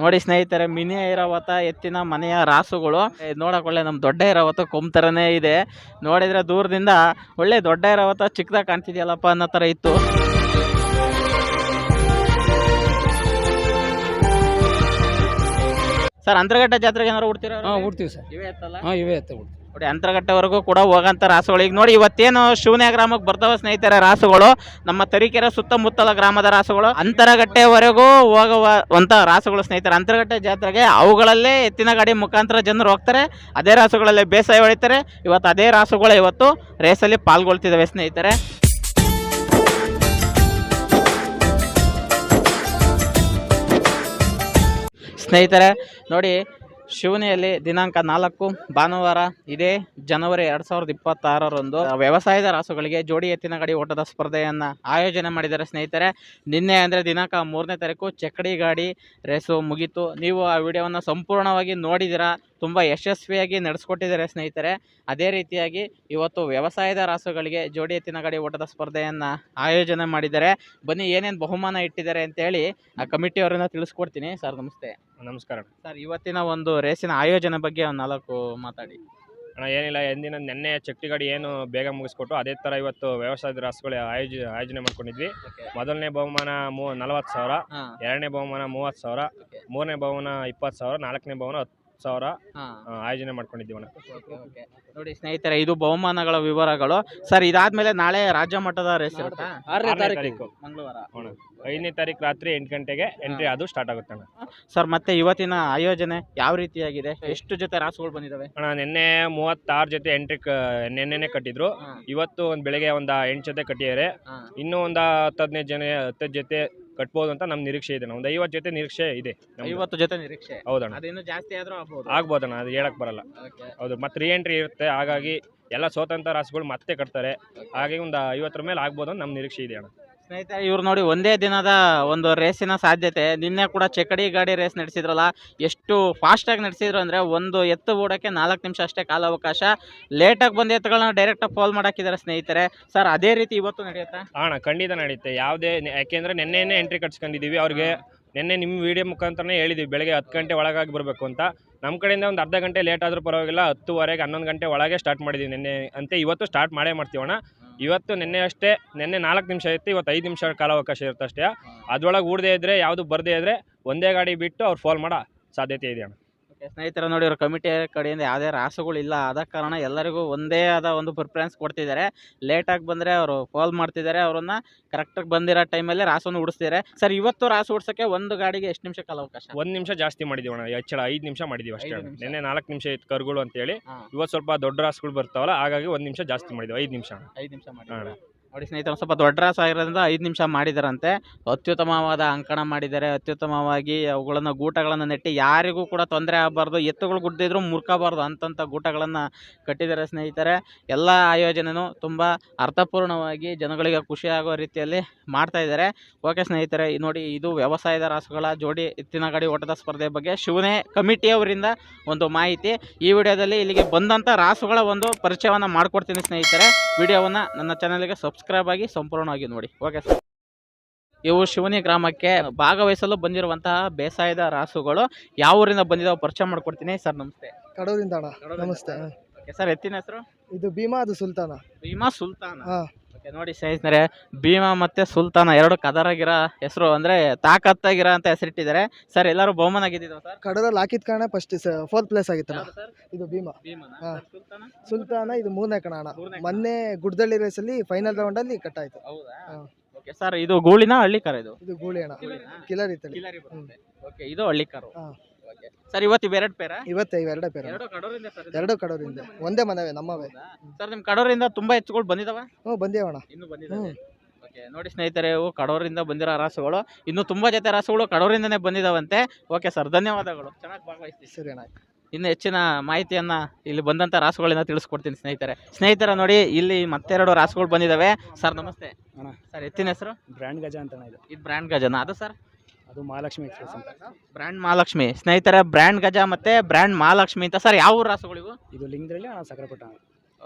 ನೋಡಿ ಸ್ನೇಹಿತರೆ ಮಿನಿ ಐರಾವತ ಎತ್ತಿನ ಮನೆಯ ರಾಸುಗಳು. ನೋಡಕ್ ಒಳ್ಳೆ ನಮ್ ದೊಡ್ಡ ಐರಾವತ ಕೊಂಬ್ ಥರನೇ ಇದೆ. ನೋಡಿದ್ರೆ ದೂರದಿಂದ ಒಳ್ಳೆ ದೊಡ್ಡ ಐರಾವತ ಚಿಕ್ಕದಾಗ ಕಾಣ್ತಿದೆಯಲ್ಲಪ್ಪ ಅನ್ನೋ ಥರ ಇತ್ತು. ಸರ್ ಅಂತರಘಟ್ಟ ಜಾತ್ರೆಗೆ ಏನಾರು ಹುಡ್ತೀರ ಹಾಂ ಬಿಡ್ತೀವಿ ಸರ್. ಇವೇ ಎತ್ತಲ್ಲ? ಹಾಂ ಇವೇ ಎತ್ತ ಬಿಡ್ತೀವಿ ನೋಡಿ, ಅಂತರಘಟ್ಟವರೆಗೂ ಕೂಡ ಹೋಗಂತ ರಾಸುಗಳು. ಈಗ ನೋಡಿ, ಇವತ್ತೇನು ಶಿವನೇ ಗ್ರಾಮಕ್ಕೆ ಬರ್ತಾವ ಸ್ನೇಹಿತರೆ ರಾಸುಗಳು, ನಮ್ಮ ತರೀಕೆರೆ ಸುತ್ತಮುತ್ತಲ ಗ್ರಾಮದ ರಾಸುಗಳು ಅಂತರಗಟ್ಟೆವರೆಗೂ ಹೋಗುವಂಥ ರಾಸುಗಳು ಸ್ನೇಹಿತರೆ. ಅಂತರಗಟ್ಟೆ ಜಾತ್ರೆಗೆ ಅವುಗಳಲ್ಲೇ ಎತ್ತಿನ ಗಾಡಿ ಮುಖಾಂತರ ಜನರು ಹೋಗ್ತಾರೆ, ಅದೇ ರಾಸುಗಳಲ್ಲೇ ಬೇಸಾಯ ಹೊಳಿತಾರೆ ಇವತ್ತು ಅದೇ ರಾಸುಗಳು ಇವತ್ತು ರೇಸಲ್ಲಿ ಪಾಲ್ಗೊಳ್ತಿದ್ದಾವೆ ಸ್ನೇಹಿತರೆ. ಸ್ನೇಹಿತರೆ, ನೋಡಿ ಶಿವನಿಯಲ್ಲಿ ದಿನಾಂಕ ನಾಲ್ಕು, ಭಾನುವಾರ ಇದೇ ಜನವರಿ ಎರಡ್ ಸಾವಿರದ ಇಪ್ಪತ್ತಾರರಂದು ವ್ಯವಸಾಯದ ರಾಸುಗಳಿಗೆ ಜೋಡಿ ಎತ್ತಿನ ಗಾಡಿ ಓಟದ ಸ್ಪರ್ಧೆಯನ್ನು ಆಯೋಜನೆ ಮಾಡಿದ್ದಾರೆ ಸ್ನೇಹಿತರೆ. ನಿನ್ನೆ ಅಂದ್ರೆ ದಿನಾಂಕ ಮೂರನೇ ತಾರೀಕು ಚಕ್ಕಡಿ ಗಾಡಿ ರೇಸು ಮುಗೀತು. ನೀವು ಆ ವಿಡಿಯೋವನ್ನು ಸಂಪೂರ್ಣವಾಗಿ ನೋಡಿದಿರಾ ತುಂಬ ಯಶಸ್ವಿಯಾಗಿ ನಡೆಸ್ಕೊಟ್ಟಿದ್ದಾರೆ ಸ್ನೇಹಿತರೆ. ಅದೇ ರೀತಿಯಾಗಿ ಇವತ್ತು ವ್ಯವಸಾಯದ ರಾಸುಗಳಿಗೆ ಜೋಡಿ ಎತ್ತಿನ ಗಾಡಿ ಓಟದ ಸ್ಪರ್ಧೆಯನ್ನು ಆಯೋಜನೆ ಮಾಡಿದ್ದಾರೆ. ಬನ್ನಿ ಏನೇನು ಬಹುಮಾನ ಇಟ್ಟಿದ್ದಾರೆ ಅಂತೇಳಿ ಆ ಕಮಿಟಿಯವರನ್ನ ತಿಳಿಸ್ಕೊಡ್ತೀನಿ. ಸರ್ ನಮಸ್ತೆ. ನಮಸ್ಕಾರ. ಸರ್ ಇವತ್ತಿನ ಒಂದು ರೇಸಿನ ಆಯೋಜನೆ ಬಗ್ಗೆ ಒಂದು ನಾಲ್ಕು ಮಾತಾಡಿ. ಅಣ್ಣ ಏನಿಲ್ಲ ಎಂದಿನ ನೆನ್ನೆ ಚಟ್ಟಿಗಾಡಿ ಏನು ಬೇಗ ಮುಗಿಸ್ಕೊಟ್ಟು ಅದೇ ಥರ ಇವತ್ತು ವ್ಯವಸಾಯದ ರಾಸುಗಳು ಆಯೋಜ ಆಯೋಜನೆ ಮಾಡ್ಕೊಂಡಿದ್ವಿ. ಮೊದಲನೇ ಬಹುಮಾನ ಮೂ ನಲವತ್ತು ಸಾವಿರ ಎರಡನೇ ಬಹುಮಾನ ಮೂವತ್ತು ಸಾವಿರ. ಮೂರನೇ ಬಹುಮಾನ ಇಪ್ಪತ್ತು ಸಾವಿರ ನಾಲ್ಕನೇ ಬಹುಮಾನ ಹತ್ತು ಸಾವಿರ ಆಯೋಜನೆ ಮಾಡ್ಕೊಂಡಿದ್ದೀವಿ ಅಣ್ಣ ನೋಡಿ ಸ್ನೇಹಿತರೆ ಇದು ಬಹುಮಾನಗಳ ವಿವರಗಳು. ಸರ್ ಇದಾದ್ಮೇಲೆ ನಾಳೆ ರಾಜ್ಯ ಮಟ್ಟದ ರೇಸ್ ಇರುತ್ತಾ? ಆರನೇ ತಾರೀಕು. ಮಂಗಳವಾರ. ಐದನೇ ತಾರೀಕು ರಾತ್ರಿ ಎಂಟು ಗಂಟೆಗೆ ಎಂಟ್ರಿ ಅದು ಸ್ಟಾರ್ಟ್ ಆಗುತ್ತೆ ಅಣ್ಣ. ಸರ್ ಮತ್ತೆ ಇವತ್ತಿನ ಆಯೋಜನೆ ಯಾವ ರೀತಿಯಾಗಿದೆ? ಎಷ್ಟು ಜೊತೆ ರಾಸುಗಳು ಬಂದಿದಾವೆ? ಅಣ್ಣ ನಿನ್ನೆ ಮೂವತ್ತಾರು ಜೊತೆ ಎಂಟ್ರಿ ನಿನ್ನೆನೆ ನೆನ್ನೆನೆ ಕಟ್ಟಿದ್ರು. ಇವತ್ತು ಒಂದ್ ಬೆಳಿಗ್ಗೆ ಒಂದ್ ಎಂಟು ಜೊತೆ ಕಟ್ಟಿದ್ದಾರೆ. ಇನ್ನೂ ಒಂದ್ ಹತ್ತು ಹದಿನೈದು ಜನ ಹತ್ತು ಜೊತೆ ಕಟ್ಬೋದು ಅಂತ ನಮ್ಮ ನಿರೀಕ್ಷೆ ಇದೆ. ಒಂದು ಐವತ್ತು ಜೊತೆ ನಿರೀಕ್ಷೆ ಇದೆ ನಮ್ದು. ಐವತ್ತು ಜೊತೆ ನಿರೀಕ್ಷೆ. ಹೌದಣ್ಣ. ಅದಿನ್ನು ಜಾಸ್ತಿ ಆದ್ರೂ ಆಗ್ಬೋದು. ಆಗ್ಬೋದಣ್ಣ ಅದು ಹೇಳಕ್ ಬರಲ್ಲ. ಹೌದು ಮತ್ತೆ ರೀ ಎಂಟ್ರಿ ಇರುತ್ತೆ ಹಾಗಾಗಿ ಎಲ್ಲ ಸ್ವತಂತ್ರ ರಾಸುಗಳು ಮತ್ತೆ ಕಟ್ತಾರೆ. ಹಾಗಾಗಿ ಒಂದು ಐವತ್ತರ ಮೇಲೆ ಆಗ್ಬೋದು ಅಂತ ನಮ್ಮ ನಿರೀಕ್ಷೆ ಇದೆ ಅಣ್ಣ. ಸ್ನೇಹಿತರೆ, ಇವ್ರು ನೋಡಿ ಒಂದೇ ದಿನದ ಒಂದು ರೇಸಿನ ಸಾಧ್ಯತೆ. ನಿನ್ನೆ ಕೂಡ ಚಕಡಿ ಗಾಡಿ ರೇಸ್ ನಡೆಸಿದ್ರಲ್ಲ, ಎಷ್ಟು ಫಾಸ್ಟಾಗಿ ನಡೆಸಿದ್ರು ಅಂದರೆ ಒಂದು ಎತ್ತು ಓಡೋಕ್ಕೆ ನಾಲ್ಕು ನಿಮಿಷ ಅಷ್ಟೇ ಕಾಲಾವಕಾಶ. ಲೇಟಾಗಿ ಬಂದ ಎತ್ತುಗಳನ್ನ ಡೈರೆಕ್ಟಾಗಿ ಫಾಲ್ ಮಾಡಾಕಿದ್ದಾರೆ ಸ್ನೇಹಿತರೆ. ಸರ್ ಅದೇ ರೀತಿ ಇವತ್ತು ನಡೆಯುತ್ತಾ? ಅಣ್ಣ, ಖಂಡಿತ ನಡೆಯುತ್ತೆ. ಯಾವುದೇ ಯಾಕೆಂದ್ರೆ ನಿನ್ನೆನೇ ಎಂಟ್ರಿ ಕಟ್ಸ್ಕೊಂಡಿದ್ದೀವಿ ಅವ್ರಿಗೆ ನಿನ್ನೆ ನಿಮ್ಮ ವಿಡಿಯೋ ಮುಖಾಂತರನೇ ಹೇಳಿದ್ವಿ. ಬೆಳಗ್ಗೆ ಹತ್ತು ಗಂಟೆ ಒಳಗಾಗಿ ಬರಬೇಕು ಅಂತ. ನಮ್ಮ ಕಡೆಯಿಂದ ಒಂದು ಅರ್ಧ ಗಂಟೆ ಲೇಟ್ ಆದರೂ ಪರವಾಗಿಲ್ಲ, ಹತ್ತುವರೆಗೆ ಹನ್ನೊಂದು ಗಂಟೆ ಒಳಗೆ ಸ್ಟಾರ್ಟ್ ಮಾಡಿದ್ದೀವಿ ನಿನ್ನೆ. ಅಂತೆ, ಇವತ್ತು ಸ್ಟಾರ್ಟ್ ಮಾಡೇ ಮಾಡ್ತೀವಣ್ಣ. ಇವತ್ತು ನಿನ್ನೆ ಅಷ್ಟೇ ನಿನ್ನೆ ನಾಲ್ಕು ನಿಮಿಷ ಇತ್ತು ಇವತ್ತು ಐದು ನಿಮಿಷ ಕಾಲಾವಕಾಶ ಇರುತ್ತೆ ಅಷ್ಟೇ. ಅದ್ರೊಳಗೆ ಊಡದೇ ಇದ್ದರೆ ಯಾವುದು ಬರದೇ ಇದ್ದರೆ ಒಂದೇ ಗಾಡಿ ಬಿಟ್ಟು ಅವ್ರು ಫೋನ್ ಮಾಡೋ ಸಾಧ್ಯತೆ ಇದೆ ಅಣ್ಣ. ಸ್ನೇಹಿತರೆ ನೋಡಿ ಅವ್ರ ಕಮಿಟಿ ಕಡೆಯಿಂದ ಯಾವುದೇ ರಾಸುಗಳು ಇಲ್ಲ ಆದ ಕಾರಣ ಎಲ್ಲರಿಗೂ ಒಂದೇ ಆದ ಒಂದು ಪ್ರಿಫರೆನ್ಸ್ ಕೊಡ್ತಿದ್ದಾರೆ ಲೇಟಾಗಿ ಬಂದರೆ ಅವರು ಫಾಲ್ ಮಾಡ್ತಿದ್ದಾರೆ ಅವರನ್ನ ಕರೆಕ್ಟಾಗಿ ಬಂದಿರೋ ಟೈಮಲ್ಲಿ ರಾಸನ್ನು ಉಡಿಸ್ತಿದ್ದಾರೆ ಸರ್ ಇವತ್ತು ರಾಸು ಉಡ್ಸೋಕ್ಕೆ ಒಂದು ಗಾಡಿಗೆ ಎಷ್ಟು ನಿಮಿಷ ಕಾಲಾವಕಾಶ ಒಂದು ನಿಮಿಷ ಜಾಸ್ತಿ ಮಾಡಿದ್ದೀವಿ ಅಣ್ಣ ಹೆಚ್ಚಳ ಐದು ನಿಮಿಷ ಮಾಡಿದ್ದೀವಿ ಅಷ್ಟೇ ಐದು ಅಣ್ಣ. ನಿಮಿಷ. ನಿನ್ನೆ ನಾಲ್ಕು ನಿಮಿಷ ಇತ್ತು ಕರುಗಳು ಅಂತೇಳಿ ಹಾ. ಇವತ್ತು ಸ್ವಲ್ಪ ದೊಡ್ಡ ರಾಸುಗಳು ಬರ್ತಾವಲ್ಲ ಹಾಗಾಗಿ ಒಂದು ನಿಮಿಷ ಜಾಸ್ತಿ ಮಾಡಿದ್ದೀವಿ ಐದು ನಿಮಿಷ ಅಣ್ಣ. ಐದು ನಿಮಿಷ ಮಾಡಿ. ನೋಡಿ ಸ್ನೇಹಿತರು ಸ್ವಲ್ಪ ದೊಡ್ಡ ರಾಸ ಆಗಿರೋದ್ರಿಂದ ಐದು ನಿಮಿಷ ಮಾಡಿದಾರಂತೆ. ಅತ್ಯುತ್ತಮವಾದ ಅಂಕಣ ಮಾಡಿದ್ದಾರೆ. ಅತ್ಯುತ್ತಮವಾಗಿ ಅವುಗಳನ್ನು ಗೂಟಗಳನ್ನು ನೆಟ್ಟಿ ಯಾರಿಗೂ ಕೂಡ ತೊಂದರೆ ಆಗಬಾರ್ದು. ಎತ್ತುಗಳು ಗುಡ್ದಿದ್ರು ಮುರ್ಕಬಾರ್ದು ಅಂತಂಥ ಗೂಟಗಳನ್ನು ಕಟ್ಟಿದ್ದಾರೆ ಸ್ನೇಹಿತರೆ. ಎಲ್ಲ ಆಯೋಜನೆಯೂ ತುಂಬ ಅರ್ಥಪೂರ್ಣವಾಗಿ ಜನಗಳಿಗೆ ಖುಷಿಯಾಗೋ ರೀತಿಯಲ್ಲಿ ಮಾಡ್ತಾ ಇದ್ದಾರೆ. ಓಕೆ ಸ್ನೇಹಿತರೆ ನೋಡಿ ಇದು ವ್ಯವಸಾಯದ ರಾಸುಗಳ ಜೋಡಿ ಎತ್ತಿನ ಗಾಡಿ ಓಟದ ಸ್ಪರ್ಧೆ ಬಗ್ಗೆ ಶಿವನೇ ಕಮಿಟಿಯವರಿಂದ ಒಂದು ಮಾಹಿತಿ. ಈ ವಿಡಿಯೋದಲ್ಲಿ ಇಲ್ಲಿಗೆ ಬಂದಂಥ ರಾಸುಗಳ ಒಂದು ಪರಿಚಯವನ್ನು ಮಾಡಿಕೊಡ್ತೀನಿ ಸ್ನೇಹಿತರೆ. ವಿಡಿಯೋವನ್ನು ನನ್ನ ಚಾನಲ್ಗೆ ಸಬ್ಸ್ಕ್ರೈಬ್ ಆಗಿ ಸಂಪೂರ್ಣವಾಗಿ ನೋಡಿ. ಓಕೆ ಸರ್ ಇವು ಶಿವನಿ ಗ್ರಾಮಕ್ಕೆ ಭಾಗವಹಿಸಲು ಬಂದಿರುವಂತಹ ಬೇಸಾಯದ ರಾಸುಗಳು ಯಾವ ಊರಿಂದ ಬಂದಿದ್ದಾವೆ ಪರಿಚಯ ಮಾಡ್ಕೊಡ್ತೀನಿ. ಸರ್ ನಮಸ್ತೆ. ಕಡೂರಿಂದ ನಮಸ್ತೆ. ಸರ್ ಎತ್ತಿನ ಹೆಸರು? ಇದು ಭೀಮಾ ಅದು ಸುಲ್ತಾನ. ಭೀಮಾ ಸುಲ್ತಾನ? ಹಾ. ನೋಡಿ ಸ್ನೇಹಿತರೆ ಭೀಮಾ ಮತ್ತೆ ಸುಲ್ತಾನ ಎರಡು ಕದರಾಗಿರ ಹೆಸರು ಅಂದ್ರೆ ತಾಕತ್ತಾಗಿರ ಅಂತ ಹೆಸರಿಟ್ಟಿದ್ದಾರೆ. ಸರ್ ಎಲ್ಲರೂ ಬಹುಮಾನ ಗೆದ್ದಿದ್ದಾವೆ ಸರ್ ಕಡದಲ್ಲಿ ಹಾಕಿದ ಕಾರಣ ಫಸ್ಟ್ ಫೋರ್ತ್ ಪ್ಲೇಸ್ ಆಗಿತ್ತು ಯಾವ್ದು ಸರ್ ಇದು ಭೀಮಾ. ಭೀಮನ ಹಾ. ಸರ್, ಸುಲ್ತಾನ? ಸುಲ್ತಾನ ಇದು ಮೂರನೇ ಕಣ ಅಣ್ಣ ಮೂರನೇ ಕಣ. ಮೊನ್ನೆ ಗುಡ್ದಳ್ಳಿ ರೇಸಲ್ಲಿ ಫೈನಲ್ ರೌಂಡಲ್ಲಿ ಆಯ್ತು. ಹೌದಾ? ಹಾ. ಓಕೆ ಸರ್ ಇದು ಗೂಳಿನ ಹಳ್ಳಿ ಕರ ಇದು? ಇದು ಗೂಳಿ ಅಣ್ಣ ಕಿಲರಿ ಇತ್ತು ಕಿಲಾರಿ ಬರುತ್ತೆ. ಓಕೆ ಇದು ಹಳ್ಳಿ ಕಾರು ಹಾ. ಸರ್ ಇವತ್ತು ಇವೆರಡು ಪೇರ? ಇವತ್ತು ಇವೆರಡೇ ಪೇರ. ಎರಡು ಕಡೂರಿಂದ ಸರ್ ಇದು? ಎರಡು ಕಡೂರಿಂದ. ಒಂದೇ ಮನವೇ ನಮ್ಮವೇ. ಹೌದಾ? ಸರ್ ನಿಮ್ ಕಡೂರಿಂದ ತುಂಬಾ ಹೆಚ್ಚುಗಳು ಬಂದಿದಾವ? ಹ್ಞೂ ಬಂದೇವಣ್ಣ. ಇನ್ನು ಬಂದಿದ್ದಾವೆ ಓಕೆ ನೋಡಿ ಸ್ನೇಹಿತರೆ ಕಡೋರಿಂದ ಕಡೂರಿಂದ ಬಂದಿರೋ ರಾಸುಗಳು. ಇನ್ನು ತುಂಬಾ ಜೊತೆ ರಾಸುಗಳು ಕಡೂರಿಂದನೇ ಬಂದಿದಾವಂತೆ. ಓಕೆ ಸರ್ ಧನ್ಯವಾದಗಳು. ಚೆನ್ನಾಗಿ ಭಾಗವಹಿಸ್ತೀವಿ ಸರಿ ಅಣ್ಣ ಇನ್ನು ಹೆಚ್ಚಿನ ಮಾಹಿತಿಯನ್ನ ಇಲ್ಲಿ ಬಂದಂತ ರಾಸುಗಳಿಂದ ತಿಳಿಸ್ಕೊಡ್ತೀನಿ ಸ್ನೇಹಿತರೆ. ಸ್ನೇಹಿತರ ನೋಡಿ ಇಲ್ಲಿ ಮತ್ತೆರಡು ರಾಸುಗಳು ಬಂದಿದಾವೆ. ಸರ್ ನಮಸ್ತೆ. ಅಣ್ಣ. ಸರ್ ಎತ್ತಿನ ಹೆಸರು? ಬ್ರ್ಯಾಂಡ್ ಗಜ ಅಂತ ಇದು. ಇದು ಬ್ರ್ಯಾಂಡ್ ಗಜನ ಅದು ಸರ್? ಅದು ಮಹಾಲಕ್ಷ್ಮಿ ಎಕ್ಸ್ಪ್ರೆಸ್ ಅಂತ. ಬ್ರ್ಯಾಂಡ್ ಮಹಾಲಕ್ಷ್ಮಿ. ಸ್ನೇಹಿತರ ಬ್ರ್ಯಾಂಡ್ ಗಜ ಮತ್ತೆ ಬ್ರ್ಯಾಂಡ್ ಮಹಾಲಕ್ಷ್ಮಿ ಅಂತ. ಸರ್ ಯಾವ ಊರು ರಾಸುಗಳು ಇವು? ಇದು ಲಿಂಗದಲ್ಲಿ ಅಣ್ಣ ಸಕ್ಕರೆಪಟ್ಟ